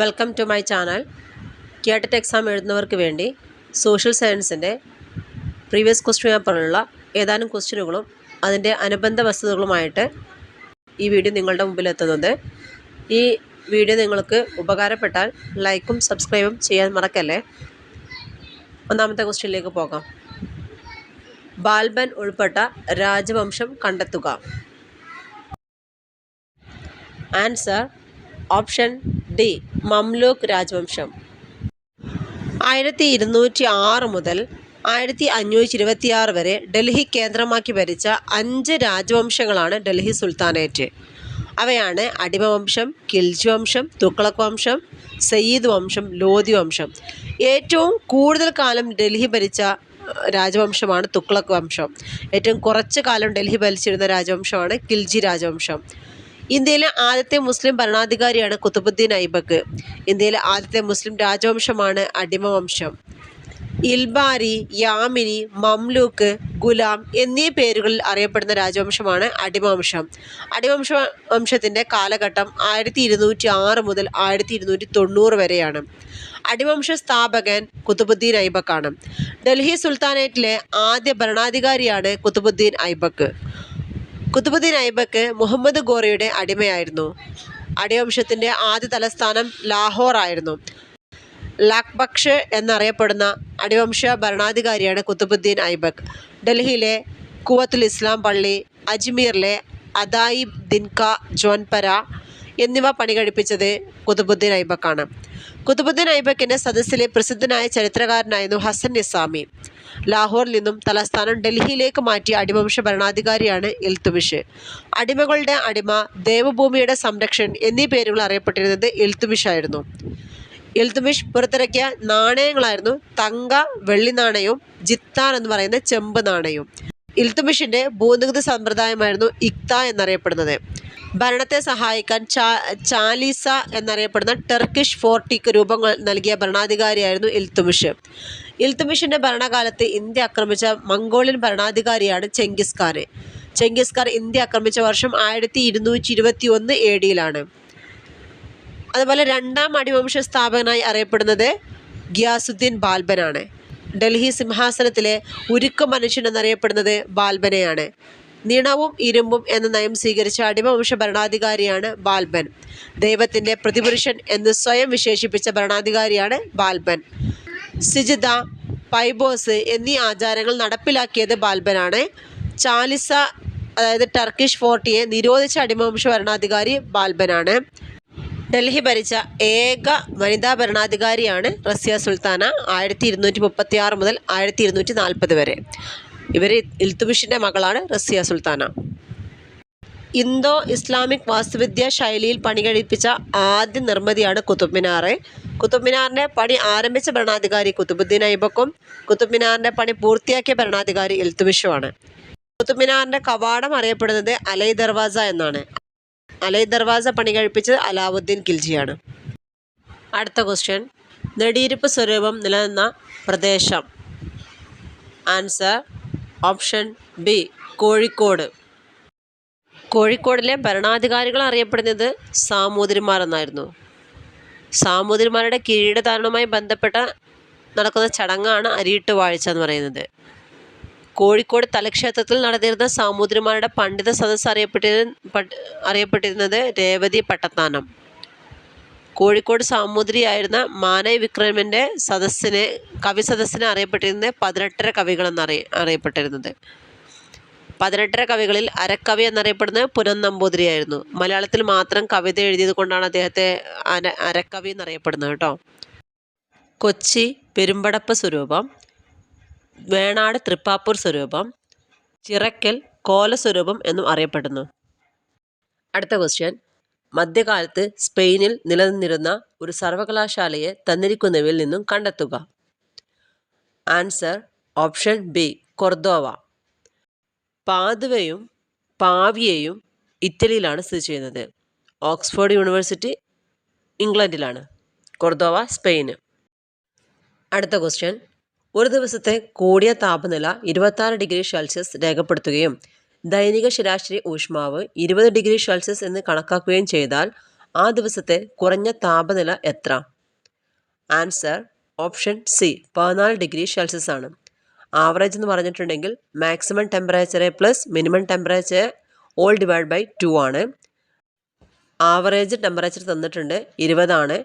Welcome to my channel KTET exam എഴുതുന്നവർക്ക് വേണ്ടി social സയൻസിന്റെ previous question പേപ്പറിലുള്ള ഏതാനും ക്വസ്റ്റ്യനുകളും അതിന്റെ അനുബന്ധ വസ്തുതകളുമായിട്ട് ഈ വീഡിയോ നിങ്ങളുടെ മുമ്പിലെത്തുന്നത് ഈ വീഡിയോ നിങ്ങൾക്ക് ഉപകാരപ്പെട്ടാൽ ലൈക്കും സബ്സ്ക്രൈബും ചെയ്യാൻ മറക്കല്ലേ? ഒന്നാമത്തെ ക്വസ്റ്റ്യനിലേക്ക് പോകാം. ബാൽബൻ ഉൾപ്പെട്ട രാജവംശം കണ്ടെത്തുക. ആൻസർ ഓപ്ഷൻ ഡി മംലൂക്ക് രാജവംശം. ആയിരത്തി ഇരുന്നൂറ്റി ആറ് മുതൽ ആയിരത്തി അഞ്ഞൂറ്റി ഇരുപത്തിയാറ് വരെ ഡൽഹി കേന്ദ്രമാക്കി ഭരിച്ച അഞ്ച് രാജവംശങ്ങളാണ് ഡൽഹി സുൽത്താനേറ്റ്. അവയാണ് അടിമവംശം കിൽജ് വംശം തുക്ലക് വംശം സയ്യിദ് വംശം ലോധി വംശം. ഏറ്റവും കൂടുതൽ കാലം ഡൽഹി ഭരിച്ച രാജവംശമാണ് തുക്ലക് വംശം. ഏറ്റവും കുറച്ച് കാലം ഡൽഹി ഭരിച്ചിരുന്ന രാജവംശമാണ് കിൽജി രാജവംശം. ഇന്ത്യയിലെ ആദ്യത്തെ മുസ്ലിം ഭരണാധികാരിയാണ് കുത്തുബുദ്ദീൻ ഐബക്ക് ഇന്ത്യയിലെ ആദ്യത്തെ മുസ്ലിം രാജവംശമാണ് അടിമവംശം. ഇൽബാരി യാമിനി മംലൂക്ക് ഗുലാം എന്നീ പേരുകളിൽ അറിയപ്പെടുന്ന രാജവംശമാണ് അടിമവംശം. അടിമവംശ വംശത്തിന്റെ കാലഘട്ടം ആയിരത്തി ഇരുന്നൂറ്റി ആറ് മുതൽ ആയിരത്തി ഇരുന്നൂറ്റി തൊണ്ണൂറ് വരെയാണ്. അടിമവംശ സ്ഥാപകൻ കുത്തുബുദ്ദീൻ ഐബക്കാണ് ഡൽഹി സുൽത്താനേറ്റിലെ ആദ്യ ഭരണാധികാരിയാണ് കുത്തുബുദ്ദീൻ ഐബക്ക് കുത്തുബുദ്ദീൻ ഐബക്ക് മുഹമ്മദ് ഗോറിയുടെ അടിമയായിരുന്നു. അടിവംശത്തിന്റെ ആദ്യ തലസ്ഥാനം ലാഹോർ ആയിരുന്നു. ലാക്ബക്ഷ് എന്നറിയപ്പെടുന്ന അടിവംശ ഭരണാധികാരിയാണ് കുത്തുബുദ്ദീൻ ഐബക്ക് ഡൽഹിയിലെ കുവത്തുൽ ഇസ്ലാം പള്ളി അജ്മീറിലെ അദായി ദിൻക ജോൻപര എന്നിവ പണി കഴിപ്പിച്ചത് കുതുബുദ്ദീൻ ഐബക്കാണ് കുതുബുദ്ദീൻ ഐബക്കിന്റെ സദസ്സിലെ പ്രസിദ്ധനായ ചരിത്രകാരനായിരുന്നു ഹസൻ നിസാമി. ലാഹോറിൽ നിന്നും തലസ്ഥാനം ഡൽഹിയിലേക്ക് മാറ്റിയ അടിമവംശ ഭരണാധികാരിയാണ് ഇൽത്തുമിഷ് അടിമകളുടെ അടിമ ദേവഭൂമിയുടെ സംരക്ഷകൻ എന്നീ പേരുകൾ അറിയപ്പെട്ടിരുന്നത് ഇൽത്തുമിഷ് ആയിരുന്നു ഇൽത്തുമിഷ് പുറത്തിറക്കിയ നാണയങ്ങളായിരുന്നു തങ്ക വെള്ളി നാണയവും ജിത്താൻ എന്ന് പറയുന്ന ചെമ്പ് നാണയവും. ഇൽത്തുമിഷിന്റെ ഭൂനികുതി സമ്പ്രദായമായിരുന്നു ഇക്ത എന്നറിയപ്പെടുന്നത്. ഭരണത്തെ സഹായിക്കാൻ ചാ ചാലീസ എന്നറിയപ്പെടുന്ന ടെർക്കിഷ് ഫോർട്ടിക്ക് രൂപങ്ങൾ നൽകിയ ഭരണാധികാരിയായിരുന്നു ഇൽത്തുമിഷ് ഇൽത്തുമിഷിന്റെ ഭരണകാലത്ത് ഇന്ത്യ ആക്രമിച്ച Mongolian ഭരണാധികാരിയാണ് Genghis Khan. Genghis Khan India ആക്രമിച്ച വർഷം ആയിരത്തി ഇരുന്നൂറ്റി ഇരുപത്തി ഒന്ന് എ ഡിയിലാണ്. അതുപോലെ രണ്ടാം അടിവംശ സ്ഥാപകനായി അറിയപ്പെടുന്നത് ഗ്യാസുദ്ദീൻ ബാൽബനാണ്. ഡൽഹി സിംഹാസനത്തിലെ ഉരുക്ക മനുഷ്യൻ എന്നറിയപ്പെടുന്നത് ബാൽബനെയാണ്. നിണവും ഇരുമ്പും എന്ന നയം സ്വീകരിച്ച അടിമവംശ ഭരണാധികാരിയാണ് ബാൽബൻ. ദൈവത്തിന്റെ പ്രതിപുരുഷൻ എന്ന് സ്വയം വിശേഷിപ്പിച്ച ഭരണാധികാരിയാണ് ബാൽബൻ. സിജിത പൈബോസ് എന്നീ ആചാരങ്ങൾ നടപ്പിലാക്കിയത് ബാൽബനാണ്. ചാലിസ അതായത് ടർക്കിഷ് ഫോർട്ടിയെ നിരോധിച്ച അടിമവംശ ഭരണാധികാരി ബാൽബനാണ്. ഡൽഹി ഭരിച്ച ഏക വനിതാ ഭരണാധികാരിയാണ് റസിയ സുൽത്താന ആയിരത്തി ഇരുന്നൂറ്റി മുപ്പത്തി ആറ് മുതൽ ആയിരത്തി ഇരുന്നൂറ്റി നാൽപ്പത് വരെ. ഇവർ ഇൽത്തുമിഷിന്റെ മകളാണ് റസിയ സുൽത്താന. ഇന്തോ ഇസ്ലാമിക് വാസ്തുവിദ്യ ശൈലിയിൽ പണികഴിപ്പിച്ച ആദ്യ നിർമ്മിതിയാണ് കുത്തുബ് മിനാർ കുത്തുബ് മിനാറിന്റെ പണി ആരംഭിച്ച ഭരണാധികാരി കുത്തുബുദ്ദീൻ ഐബക്കും കുത്തുബ് മിനാറിന്റെ പണി പൂർത്തിയാക്കിയ ഭരണാധികാരി ഇൽത്തുമിഷുമാണ് കുത്തുബ് മിനാറിന്റെ കവാടം അറിയപ്പെടുന്നത് അലൈ ദർവാസ എന്നാണ്. അലൈ ദർവാസ പണി കഴിപ്പിച്ചത് അലാവുദ്ദീൻ ഖിൽജിയാണ്. അടുത്ത ക്വസ്റ്റ്യൻ. നെടിയിരുപ്പ് സ്വരൂപം നിലനിന്ന പ്രദേശം. Answer option B Kozhikode. കോഴിക്കോടിലെ ഭരണാധികാരികൾ അറിയപ്പെടുന്നത് സാമൂതിരിമാർ എന്നായിരുന്നു. സാമൂതിരിമാരുടെ കിരീടധാരണവുമായി ബന്ധപ്പെട്ട നടക്കുന്ന ചടങ്ങാണ് അരിയിട്ട് വാഴ്ച എന്ന് പറയുന്നത്. കോഴിക്കോട് തലക്ഷേത്രത്തിൽ നടന്നിരുന്ന സാമൂതിരിമാരുടെ പണ്ഡിത സദസ്സ് അറിയപ്പെട്ടിരുന്ന അറിയപ്പെട്ടിരുന്നത് രേവതി പട്ടത്താനം. കോഴിക്കോട് സാമൂതിരിയായിരുന്ന മാനൈ വിക്രമന്റെ സദസ്സിനെ കവി സദസ്സിനെ അറിയപ്പെട്ടിരുന്നത് പതിനെട്ടര കവികളെന്നറിയ അറിയപ്പെട്ടിരുന്നത്. പതിനെട്ടര കവികളിൽ അരക്കവി എന്നറിയപ്പെടുന്നത് പുനൻ നമ്പൂതിരിയായിരുന്നു മലയാളത്തിൽ മാത്രം കവിത എഴുതിയത് കൊണ്ടാണ് അദ്ദേഹത്തെ അര അരക്കവി എന്നറിയപ്പെടുന്നത് കേട്ടോ. കൊച്ചി പെരുമ്പടപ്പ് സ്വരൂപം വേണാട് തൃപ്പാപ്പൂർ സ്വരൂപം ചിറക്കൽ കോല സ്വരൂപം എന്നും അറിയപ്പെടുന്നു. അടുത്ത ക്വസ്റ്റ്യൻ മധ്യകാലത്ത് സ്പെയിനിൽ നിലനിന്നിരുന്ന ഒരു സർവകലാശാലയെ തന്നിരിക്കുന്നവയിൽ നിന്നും കണ്ടെത്തുക. Answer option B Cordova. പാതുവയും പാവിയയും ഇറ്റലിയിലാണ് സ്ഥിതി ചെയ്യുന്നത്. ഓക്സ്ഫോർഡ് യൂണിവേഴ്സിറ്റി ഇംഗ്ലണ്ടിലാണ്. കൊർദോവ സ്പെയിന് അടുത്ത ക്വസ്റ്റ്യൻ. ഒരു ദിവസത്തെ കൂടിയ താപനില ഇരുപത്താറ് ഡിഗ്രി സെൽഷ്യസ് രേഖപ്പെടുത്തുകയും ദൈനിക ശരാശരി ഊഷ്മാവ് ഇരുപത് ഡിഗ്രി സെൽഷ്യസ് എന്ന് കണക്കാക്കുകയും ചെയ്താൽ ആ ദിവസത്തെ കുറഞ്ഞ താപനില എത്ര? ആൻസർ ഓപ്ഷൻ സി പതിനാല് ഡിഗ്രി സെൽഷ്യസ് ആണ്. ആവറേജ് എന്ന് പറഞ്ഞിട്ടുണ്ടെങ്കിൽ maximum temperature plus minimum temperature all divide by two ആണ്. ആവറേജ് ടെമ്പറേച്ചർ തന്നിട്ടുണ്ട് ഇരുപതാണ്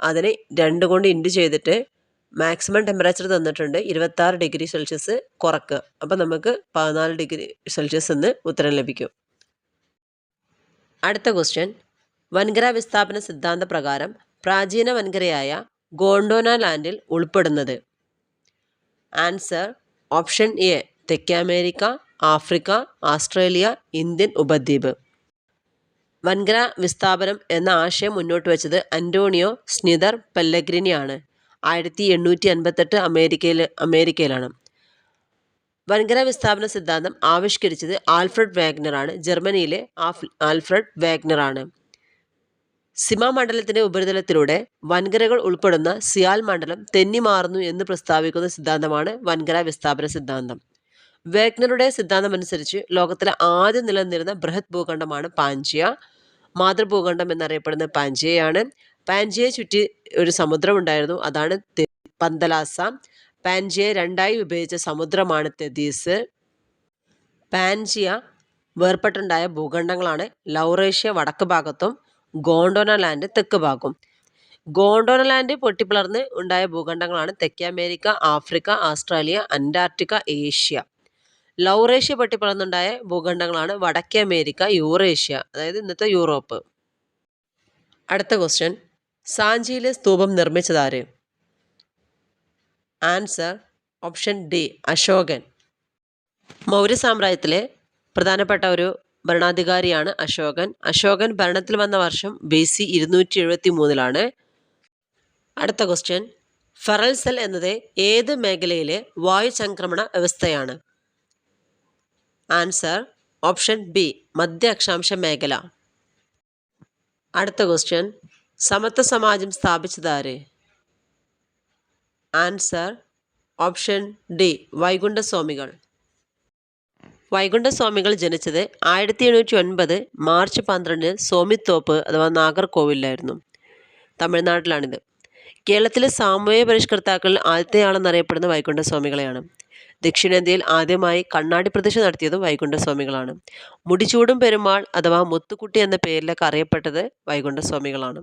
അതിന് രണ്ട് കൊണ്ട് ഇൻഡ് ചെയ്തിട്ട് മാക്സിമം ടെമ്പറേച്ചർ തന്നിട്ടുണ്ട് ഇരുപത്താറ് ഡിഗ്രി സെൽഷ്യസ് കുറക്കുക അപ്പോൾ നമുക്ക് പതിനാല് ഡിഗ്രി സെൽഷ്യസ് എന്ന് ഉത്തരം ലഭിക്കും. അടുത്ത ക്വസ്റ്റ്യൻ വൻകര വിസ്ഥാപന സിദ്ധാന്ത പ്രകാരം പ്രാചീന വൻകരയായ ഗോണ്ടോന ലാൻഡിൽ ഉൾപ്പെടുന്നത്. ആൻസർ ഓപ്ഷൻ എ തെക്കേ അമേരിക്ക ആഫ്രിക്ക ആസ്ട്രേലിയ ഇന്ത്യൻ ഉപദ്വീപ്. വൻകര വിസ്ഥാപനം എന്ന ആശയം മുന്നോട്ട് വെച്ചത് അന്റോണിയോ സ്നിതർ പെല്ലഗ്രിനിയാണ്. ആയിരത്തി എണ്ണൂറ്റി അൻപത്തെട്ട് അമേരിക്കയിൽ അമേരിക്കയിലാണ്. വൻകര വിസ്ഥാപന സിദ്ധാന്തം ആവിഷ്കരിച്ചത് ആൽഫ്രഡ് വാഗ്നറാണ്. ജർമ്മനിയിലെ ആൽഫ്രഡ് വാഗ്നറാണ്. സിമ മണ്ഡലത്തിന്റെ ഉപരിതലത്തിലൂടെ വൻകരകൾ ഉൾപ്പെടുന്ന സിയാൽ മണ്ഡലം തെന്നിമാറുന്നു എന്ന് പ്രസ്താവിക്കുന്ന സിദ്ധാന്തമാണ് വൻകര വിസ്ഥാപന സിദ്ധാന്തം. വേഗ്നറുടെ സിദ്ധാന്തമനുസരിച്ച് ലോകത്തിലെ ആദ്യം നിലനിന്നിരുന്ന ബൃഹത് ഭൂഖണ്ഡമാണ് പാഞ്ചിയ മാതൃഭൂഖണ്ഡം എന്നറിയപ്പെടുന്ന പാഞ്ചിയയാണ് പാഞ്ചിയെ ചുറ്റി ഒരു സമുദ്രമുണ്ടായിരുന്നു അതാണ് പന്തലാസ. പാൻജിയെ രണ്ടായി വിഭജിച്ച സമുദ്രമാണ് തെദീസ് പാൻജിയ വേർപെട്ടുണ്ടായ ഭൂഖണ്ഡങ്ങളാണ് ലൗറേഷ്യ വടക്ക് ഭാഗത്തും ഗോണ്ടോന ലാൻഡ് തെക്ക് ഭാഗം. ഗോണ്ടോന ലാൻഡ് പൊട്ടിപ്പിളർന്ന് ഉണ്ടായ ഭൂഖണ്ഡങ്ങളാണ് തെക്കേ America Africa Australia Antarctica Asia. Laurasia പൊട്ടിപ്പിളർന്നുണ്ടായ ഭൂഖണ്ഡങ്ങളാണ് വടക്കേ അമേരിക്ക യൂറേഷ്യ അതായത് ഇന്നത്തെ യൂറോപ്പ്. അടുത്ത ക്വസ്റ്റ്യൻ സാഞ്ചിയിലെ സ്തൂപം നിർമ്മിച്ചതാര്? ആൻസർ ഓപ്ഷൻ ഡി അശോകൻ. മൗര്യ സാമ്രാജ്യത്തിലെ പ്രധാനപ്പെട്ട ഒരു ഭരണാധികാരിയാണ് അശോകൻ. അശോകൻ ഭരണത്തിൽ വന്ന വർഷം ബി സി ഇരുന്നൂറ്റി എഴുപത്തി മൂന്നിലാണ് അടുത്ത ക്വസ്റ്റ്യൻ ഫെറൽ സെൽ എന്നത് ഏത് മേഖലയിലെ വായു സംക്രമണ വ്യവസ്ഥയാണ്? ആൻസർ ഓപ്ഷൻ ബി മധ്യ അക്ഷാംശ മേഖല. അടുത്ത ക്വസ്റ്റ്യൻ സമത്വ സമാജം സ്ഥാപിച്ചതാര് ആൻസർ ഓപ്ഷൻ ഡി വൈകുണ്ഠസ്വാമികൾ. വൈകുണ്ഠസ്വാമികൾ ജനിച്ചത് ആയിരത്തി എണ്ണൂറ്റി ഒൻപത് മാർച്ച് പന്ത്രണ്ടിന് സോമിത്തോപ്പ് അഥവാ നാഗർകോവിലായിരുന്നു തമിഴ്നാട്ടിലാണിത്. കേരളത്തിലെ സാമൂഹ്യ പരിഷ്കർത്താക്കളിൽ ആദ്യത്തെയാളെന്നറിയപ്പെടുന്ന വൈകുണ്ഠസ്വാമികളെയാണ്. ദക്ഷിണേന്ത്യയിൽ ആദ്യമായി കണ്ണാടി പ്രദർശനം നടത്തിയതും വൈകുണ്ഠസ്വാമികളാണ്. മുടിച്ചൂടും പെരുമാൾ അഥവാ മുത്തുക്കുട്ടി എന്ന പേരിലൊക്കെ അറിയപ്പെട്ടത് വൈകുണ്ഠസ്വാമികളാണ്.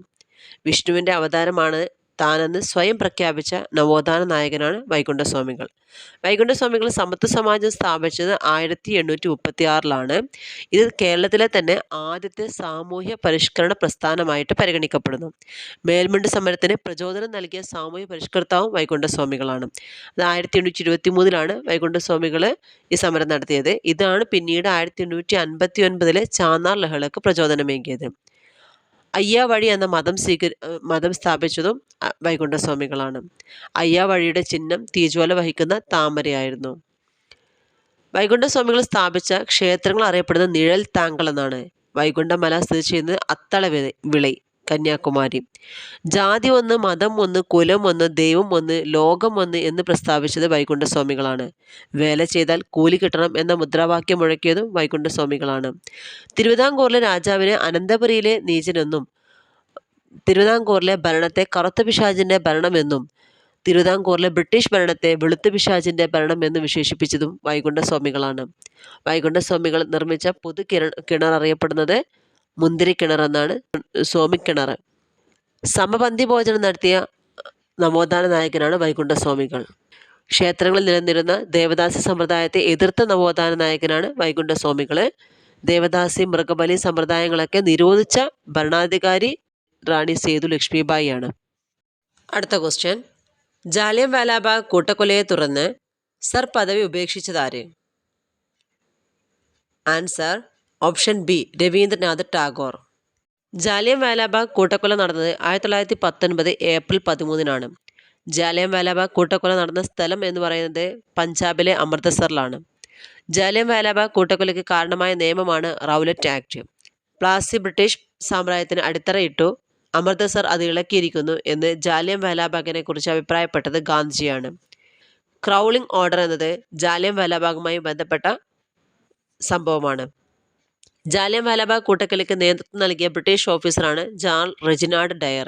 വിഷ്ണുവിന്റെ അവതാരമാണ് താനെന്ന് സ്വയം പ്രഖ്യാപിച്ച നവോത്ഥാന നായകനാണ് വൈകുണ്ഠസ്വാമികൾ. വൈകുണ്ഠസ്വാമികൾ സമത്വ സമാജം സ്ഥാപിച്ചത് ആയിരത്തി എണ്ണൂറ്റി മുപ്പത്തി ആറിലാണ് ഇത് കേരളത്തിലെ തന്നെ ആദ്യത്തെ സാമൂഹ്യ പരിഷ്കരണ പ്രസ്ഥാനമായിട്ട് പരിഗണിക്കപ്പെടുന്നു. മേൽമുണ്ട് സമരത്തിന് പ്രചോദനം നൽകിയ സാമൂഹ്യ പരിഷ്കർത്താവും വൈകുണ്ഠസ്വാമികളാണ്. അത് ആയിരത്തി എണ്ണൂറ്റി ഇരുപത്തി മൂന്നിലാണ് വൈകുണ്ഠസ്വാമികൾ ഈ സമരം നടത്തിയത്. ഇതാണ് പിന്നീട് ആയിരത്തി എണ്ണൂറ്റി അൻപത്തി ഒൻപതിലെ ചാന്നാർ ലഹളക്ക് പ്രചോദനമേകിയത്. അയ്യാവഴി എന്ന മതം സ്വീകരി മതം സ്ഥാപിച്ചതും വൈകുണ്ഠസ്വാമികളാണ്. അയ്യാവഴിയുടെ ചിഹ്നം തീജ്വാല വഹിക്കുന്ന താമരയായിരുന്നു. വൈകുണ്ഠസ്വാമികൾ സ്ഥാപിച്ച ക്ഷേത്രങ്ങൾ അറിയപ്പെടുന്ന നിഴൽ താങ്കൾ എന്നാണ്. വൈകുണ്ഠമല സ്ഥിതി ചെയ്യുന്നത് അത്തള വിളை. കന്യാകുമാരി. ജാതി ഒന്ന് മതം ഒന്ന് കുലം ഒന്ന് ദൈവം ഒന്ന് ലോകം ഒന്ന് എന്ന് പ്രസ്താവിച്ചത് വൈകുണ്ഠസ്വാമികളാണ്. വേല ചെയ്താൽ കൂലി കിട്ടണം എന്ന മുദ്രാവാക്യം മുഴക്കിയതും വൈകുണ്ഠസ്വാമികളാണ്. തിരുവിതാംകൂറിലെ രാജാവിനെ അനന്തപുരിയിലെ നീചനെന്നും തിരുവിതാംകൂറിലെ ഭരണത്തെ കറുത്ത പിശാചിന്റെ ഭരണമെന്നും തിരുവിതാംകൂറിലെ ബ്രിട്ടീഷ് ഭരണത്തെ വെളുത്ത പിശാചിന്റെ ഭരണം എന്ന് വിശേഷിപ്പിച്ചതും വൈകുണ്ഠസ്വാമികളാണ്. വൈകുണ്ഠസ്വാമികൾ നിർമ്മിച്ച പൊതു കിണ കിണർ അറിയപ്പെടുന്നത് മുന്തിരി കിണർ എന്നാണ് സ്വാമിക്കിണർ സമപന്തി ഭോജനം നടത്തിയ നവോത്ഥാന നായകനാണ് വൈകുണ്ഠ സ്വാമികൾ ക്ഷേത്രങ്ങളിൽ നിലനിന്നിരുന്ന ദേവദാസി സമ്പ്രദായത്തെ എതിർത്ത നവോത്ഥാന നായകനാണ് വൈകുണ്ഠ വൈകുണ്ഠസ്വാമികൾ ദേവദാസി മൃഗബലി സമ്പ്രദായങ്ങളൊക്കെ നിരോധിച്ച ഭരണാധികാരി റാണി സേതു ലക്ഷ്മിബായി ആണ് അടുത്ത ക്വസ്റ്റ്യൻ. ജാലിയൻ വാലാബാഗ് കൂട്ടക്കൊലയെ തുടർന്ന് സർ പദവി ഉപേക്ഷിച്ചതാര്? Answer option B Rabindranath Tagore. Jallian Walabagh കൂട്ടക്കൊല നടന്നത് ആയിരത്തി തൊള്ളായിരത്തി പത്തൊൻപത് ഏപ്രിൽ പതിമൂന്നിനാണ്. ജാലിയൻ വാലാബാഗ് കൂട്ടക്കൊല നടന്ന സ്ഥലം എന്ന് പറയുന്നത് പഞ്ചാബിലെ അമൃതസറിലാണ്. ജാലിയൻ വാലാബാഗ് കൂട്ടക്കൊലയ്ക്ക് കാരണമായ നിയമമാണ് റൗലറ്റ് ആക്ട്. പ്ലാസി ബ്രിട്ടീഷ് സാമ്രാജ്യത്തിന് അടിത്തറയിട്ടു അമൃതസർ അത് ഇളക്കിയിരിക്കുന്നു എന്ന് ജാലിയൻ വാലാബാഗിനെ കുറിച്ച് അഭിപ്രായപ്പെട്ടത് ഗാന്ധിജിയാണ്. ക്രൗളിംഗ് ഓർഡർ എന്നത് ജാലിയൻ വാലാബാഗുമായി ബന്ധപ്പെട്ട സംഭവമാണ്. ജാലിയൻ വാലാബാഗ് കൂട്ടക്കൊലയ്ക്ക് നേതൃത്വം നൽകിയ ബ്രിട്ടീഷ് ഓഫീസറാണ് ജാൾ റെജിനാർഡ് ഡയർ.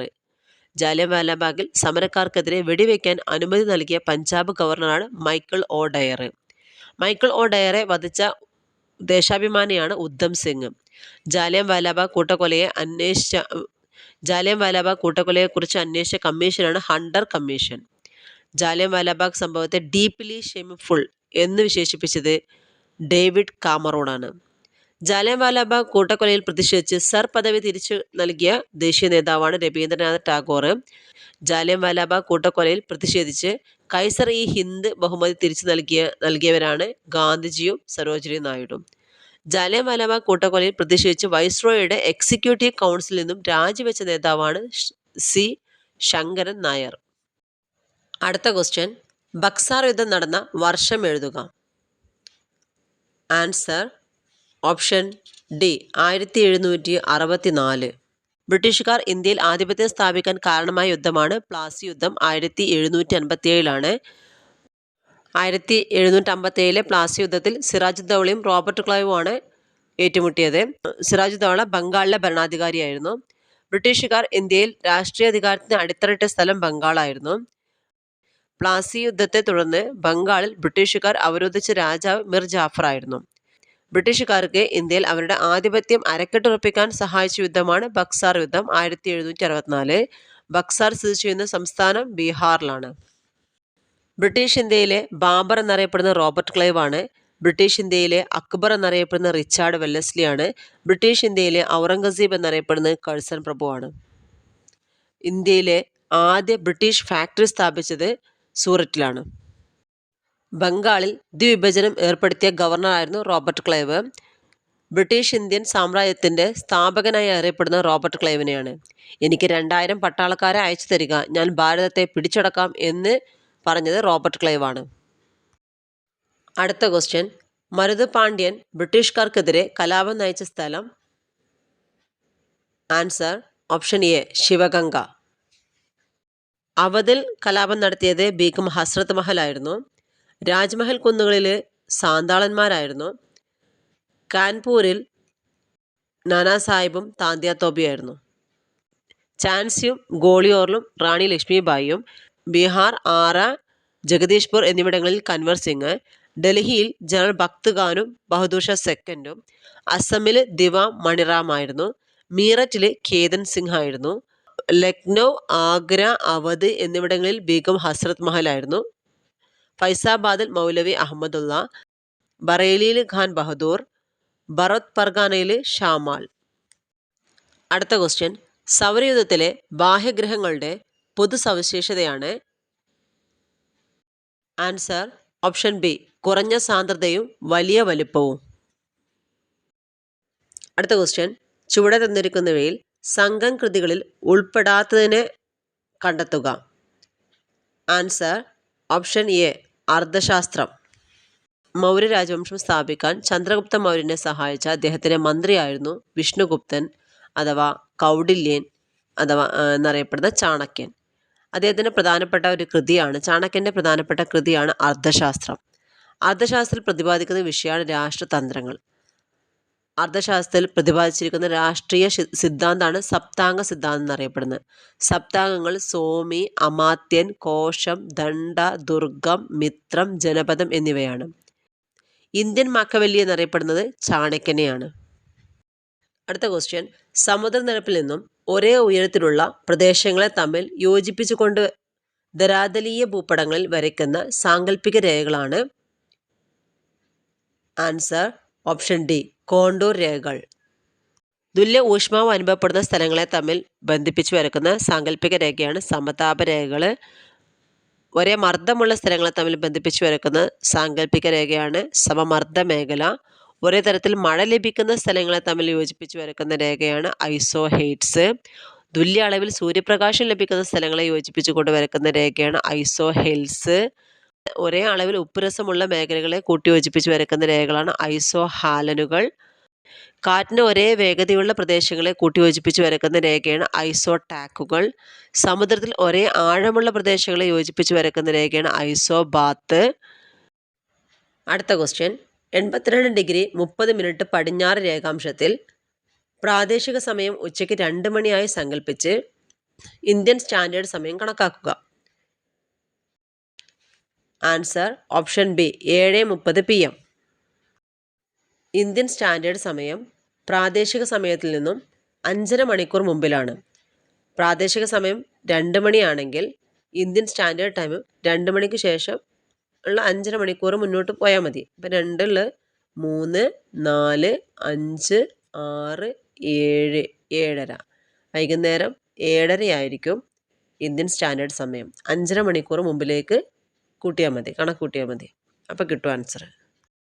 ജാലിയൻവാലാബാഗിൽ സമരക്കാർക്കെതിരെ വെടിവെക്കാൻ അനുമതി നൽകിയ പഞ്ചാബ് ഗവർണറാണ് Michael O Dyer. Michael O ഡയറെ വധിച്ച ദേശാഭിമാനിയാണ് ഉദ്ധം സിംഗ്. ജാലിയൻവാലാബാഗ് കൂട്ടക്കൊലയെ അന്വേഷിച്ച ജാലിയൻവാലാബാഗ് കൂട്ടക്കൊലയെക്കുറിച്ച് അന്വേഷിച്ച കമ്മീഷനാണ് ഹണ്ടർ കമ്മീഷൻ. ജാലിയൻവാലാബാഗ് സംഭവത്തെ ഡീപ്ലി ഷെമിഫുൾ എന്ന് വിശേഷിപ്പിച്ചത് ഡേവിഡ് കാമറൂണാണ്. ജാലിയൻ വാലാബാഗ് കൂട്ടക്കൊലയിൽ പ്രതിഷേധിച്ച് സർ പദവി തിരിച്ചു നൽകിയ ദേശീയ നേതാവാണ് രവീന്ദ്രനാഥ് ടാഗോർ. ജാലിയൻവാലാബാഗ് കൂട്ടക്കൊലയിൽ പ്രതിഷേധിച്ച് കൈസർ ഇ ഹിന്ദ് ബഹുമതി തിരിച്ചു നൽകിയ നൽകിയവരാണ് ഗാന്ധിജിയും സരോജിനി നായിഡും ജാലിയൻവാലാബാഗ് കൂട്ടക്കൊലയിൽ പ്രതിഷേധിച്ച് വൈസ്രോയുടെ എക്സിക്യൂട്ടീവ് കൗൺസിലിൽ നിന്നും രാജിവെച്ച നേതാവാണ് സി ശങ്കരൻ നായർ. അടുത്ത ക്വസ്റ്റ്യൻ. ബക്സാർ യുദ്ധം നടന്ന വർഷം എഴുതുക. ആൻസർ ഓപ്ഷൻ ഡി ആയിരത്തി എഴുന്നൂറ്റി അറുപത്തി നാല് ബ്രിട്ടീഷുകാർ ഇന്ത്യയിൽ ആധിപത്യം സ്ഥാപിക്കാൻ കാരണമായ യുദ്ധമാണ് പ്ലാസി യുദ്ധം. ആയിരത്തി എഴുന്നൂറ്റി അൻപത്തി ഏഴിലാണ് ആയിരത്തി എഴുന്നൂറ്റി അമ്പത്തി ഏഴിലെ പ്ലാസി യുദ്ധത്തിൽ സിറാജുദ്ദൗളയും റോബർട്ട് ക്ലൈവുമാണ് ഏറ്റുമുട്ടിയത്. സിറാജുദ്ദൗള ബംഗാളിലെ ഭരണാധികാരിയായിരുന്നു. ബ്രിട്ടീഷുകാർ ഇന്ത്യയിൽ രാഷ്ട്രീയ അധികാരത്തിന് അടിത്തറയിട്ട സ്ഥലം ബംഗാളായിരുന്നു. പ്ലാസി യുദ്ധത്തെ തുടർന്ന് ബംഗാളിൽ ബ്രിട്ടീഷുകാർ അവരോധിച്ച രാജാവ് മിർ ജാഫർ ആയിരുന്നു ബ്രിട്ടീഷുകാർക്ക് ഇന്ത്യയിൽ അവരുടെ ആധിപത്യം അരക്കെട്ടുറപ്പിക്കാൻ സഹായിച്ച യുദ്ധമാണ് ബക്സാർ യുദ്ധം ആയിരത്തി എഴുന്നൂറ്റി അറുപത്തിനാല് ബക്സാർ സ്ഥിതി ചെയ്യുന്ന സംസ്ഥാനം ബീഹാറിലാണ്. ബ്രിട്ടീഷ് ഇന്ത്യയിലെ ബാബർ എന്നറിയപ്പെടുന്ന റോബർട്ട് ക്ലൈവ് ആണ്. ബ്രിട്ടീഷ് ഇന്ത്യയിലെ അക്ബർ എന്നറിയപ്പെടുന്ന റിച്ചാർഡ് വെല്ലസ്ലിയാണ് ബ്രിട്ടീഷ് ഇന്ത്യയിലെ ഔറംഗസീബ് എന്നറിയപ്പെടുന്ന കഴ്സൺ പ്രഭുവാണ് ഇന്ത്യയിലെ ആദ്യ ബ്രിട്ടീഷ് ഫാക്ടറി സ്ഥാപിച്ചത് സൂററ്റിലാണ്. ബംഗാളിൽ ദ്വിവിഭജനം ഏർപ്പെടുത്തിയ ഗവർണറായിരുന്നു റോബർട്ട് ക്ലൈവ്. ബ്രിട്ടീഷ് ഇന്ത്യൻ സാമ്രാജ്യത്തിന്റെ സ്ഥാപകനായി അറിയപ്പെടുന്ന റോബർട്ട് ക്ലൈവിനെയാണ്. എനിക്ക് രണ്ടായിരം പട്ടാളക്കാരെ അയച്ചു തരിക ഞാൻ ഭാരതത്തെ പിടിച്ചടക്കാം എന്ന് പറഞ്ഞത് റോബർട്ട് ക്ലൈവാണ്. അടുത്ത ക്വസ്റ്റ്യൻ. മരുത് പാണ്ഡ്യൻ ബ്രിട്ടീഷുകാർക്കെതിരെ കലാപം നയിച്ച സ്ഥലം? Answer option A Sivaganga. അവധിൽ കലാപം നടത്തിയത് ബീഗം ഹസ്രത് മഹൽ ആയിരുന്നു രാജ്മഹൽ കുന്നുകളിൽ സാന്താളന്മാരായിരുന്നു. കാൻപൂരിൽ നാനാ സാഹിബും താന്തിയ തോബിയായിരുന്നു ചാൻസിയും ഗോളിയോറിലും റാണി ലക്ഷ്മിബായിയും ബീഹാർ ആറ ജഗദീഷ്പൂർ എന്നിവിടങ്ങളിൽ കൻവർ സിംഗ് ഡൽഹിയിൽ ജനറൽ ഭക്ത് ഖാനും ബഹദൂർ സെക്കൻഡും അസമിൽ ദിവാ മണിറാമായിരുന്നു മീററ്റിൽ ഖേദൻ സിംഗ് ആയിരുന്നു ലക്നൗ ആഗ്ര അവധ് എന്നിവിടങ്ങളിൽ ബീഗം ഹസ്രത് മഹൽ ആയിരുന്നു ഫൈസാബാദിൽ മൗലവി അഹമ്മദുള്ള ബറേലിയിൽ ഖാൻ ബഹദൂർ ഭറത് പർഗാനയിൽ ഷാമാൽ. അടുത്ത ക്വസ്റ്റ്യൻ സൗരയുധത്തിലെ ബാഹ്യഗ്രഹങ്ങളുടെ പൊതു സവിശേഷതയാണ് ആൻസർ ഓപ്ഷൻ ബി കുറഞ്ഞ സാന്ദ്രതയും വലിയ വലുപ്പവും. അടുത്ത ക്വസ്റ്റ്യൻ ചുവടെ തന്നിരിക്കുന്നവയിൽ സംഘം കൃതികളിൽ ഉൾപ്പെടാത്തതിനെ കണ്ടെത്തുക. Answer option A Arthashastra Maurya രാജവംശം സ്ഥാപിക്കാൻ ചന്ദ്രഗുപ്ത മൗര്യനെ സഹായിച്ച അദ്ദേഹത്തിന്റെ മന്ത്രിയായിരുന്നു വിഷ്ണുഗുപ്തൻ അഥവാ കൗഡില്യൻ അഥവാ എന്നറിയപ്പെടുന്ന ചാണക്യൻ. അദ്ദേഹത്തിന്റെ പ്രധാനപ്പെട്ട ഒരു കൃതിയാണ് ചാണക്യന്റെ പ്രധാനപ്പെട്ട കൃതിയാണ് അർദ്ധശാസ്ത്രം. അർത്ഥശാസ്ത്രത്തിൽ പ്രതിപാദിക്കുന്ന വിഷയമാണ് രാഷ്ട്രതന്ത്രങ്ങൾ. അർത്ഥശാസ്ത്രത്തിൽ പ്രതിപാദിച്ചിരിക്കുന്ന രാഷ്ട്രീയ സിദ്ധാന്തമാണ് സപ്താംഗ സിദ്ധാന്തം എന്നറിയപ്പെടുന്നത്. സപ്താംഗങ്ങൾ സോമി അമാത്യൻ കോശം ദണ്ഡ ദുർഗം മിത്രം ജനപദം എന്നിവയാണ്. ഇന്ത്യൻ മാക്കവല്ലി എന്നറിയപ്പെടുന്നത് ചാണക്യനെയാണ്. അടുത്ത ക്വസ്റ്റ്യൻ സമുദ്രനിരപ്പിൽ നിന്നും ഒരേ ഉയരത്തിലുള്ള പ്രദേശങ്ങളെ തമ്മിൽ യോജിപ്പിച്ചുകൊണ്ട് ധരാതലീയ ഭൂപടങ്ങളിൽ വരയ്ക്കുന്ന സാങ്കല്പിക രേഖകളാണ്. ആൻസർ ഓപ്ഷൻ ഡി കോണ്ടൂർ രേഖകൾ. തുല്യ ഊഷ്മാവ് അനുഭവപ്പെടുന്ന സ്ഥലങ്ങളെ തമ്മിൽ ബന്ധിപ്പിച്ച് വരക്കുന്ന സാങ്കല്പിക രേഖയാണ് സമതാപ രേഖകൾ ഒരേ മർദ്ദമുള്ള സ്ഥലങ്ങളെ തമ്മിൽ ബന്ധിപ്പിച്ച് വരക്കുന്ന സാങ്കല്പിക രേഖയാണ് സമമർദ്ദ മേഖല. ഒരേ തരത്തിൽ മഴ ലഭിക്കുന്ന സ്ഥലങ്ങളെ തമ്മിൽ യോജിപ്പിച്ച് വരക്കുന്ന രേഖയാണ് ഐസോഹെയ്റ്റ്സ്. തുല്യ അളവിൽ സൂര്യപ്രകാശം ലഭിക്കുന്ന സ്ഥലങ്ങളെ യോജിപ്പിച്ചുകൊണ്ട് വരക്കുന്ന രേഖയാണ് ഐസോ ഹിൽസ് ഒരേ അളവിൽ ഉപ്പുരസമുള്ള മേഖലകളെ കൂട്ടിയോജിപ്പിച്ച് വരക്കുന്ന രേഖകളാണ് ഐസോഹാലനുകൾ കാറ്റിന് ഒരേ വേഗതയുള്ള പ്രദേശങ്ങളെ കൂട്ടിയോജിപ്പിച്ച് വരക്കുന്ന രേഖയാണ് ഐസോടാക്കുകൾ സമുദ്രത്തിൽ ഒരേ ആഴമുള്ള പ്രദേശങ്ങളെ യോജിപ്പിച്ച് വരക്കുന്ന രേഖയാണ് ഐസോബാത്ത് അടുത്ത ക്വസ്റ്റ്യൻ എൺപത്തിരണ്ട് ഡിഗ്രി മുപ്പത് മിനിറ്റ് പടിഞ്ഞാറ് രേഖാംശത്തിൽ പ്രാദേശിക സമയം ഉച്ചയ്ക്ക് രണ്ട് മണിയായി സങ്കല്പിച്ച് ഇന്ത്യൻ സ്റ്റാൻഡേർഡ് സമയം കണക്കാക്കുക. ആൻസർ ഓപ്ഷൻ ബി ഏഴ് മുപ്പത് പി എം. ഇന്ത്യൻ സ്റ്റാൻഡേർഡ് സമയം പ്രാദേശിക സമയത്തിൽ നിന്നും അഞ്ചര മണിക്കൂർ മുമ്പിലാണ്. പ്രാദേശിക സമയം രണ്ട് മണിയാണെങ്കിൽ ഇന്ത്യൻ സ്റ്റാൻഡേർഡ് ടൈം രണ്ട് മണിക്ക് ശേഷം ഉള്ള അഞ്ചര മണിക്കൂർ മുന്നോട്ട് പോയാൽ മതി. ഇപ്പം രണ്ടുള്ള മൂന്ന് നാല് അഞ്ച് ആറ് ഏഴ് ഏഴര. വൈകുന്നേരം ഏഴരയായിരിക്കും ഇന്ത്യൻ സ്റ്റാൻഡേർഡ് സമയം. അഞ്ചര മണിക്കൂർ മുമ്പിലേക്ക് കൂട്ടിയാൽ മതി കണക്ക് കൂട്ടിയാൽ മതി. അപ്പോൾ കിട്ടും ആൻസർ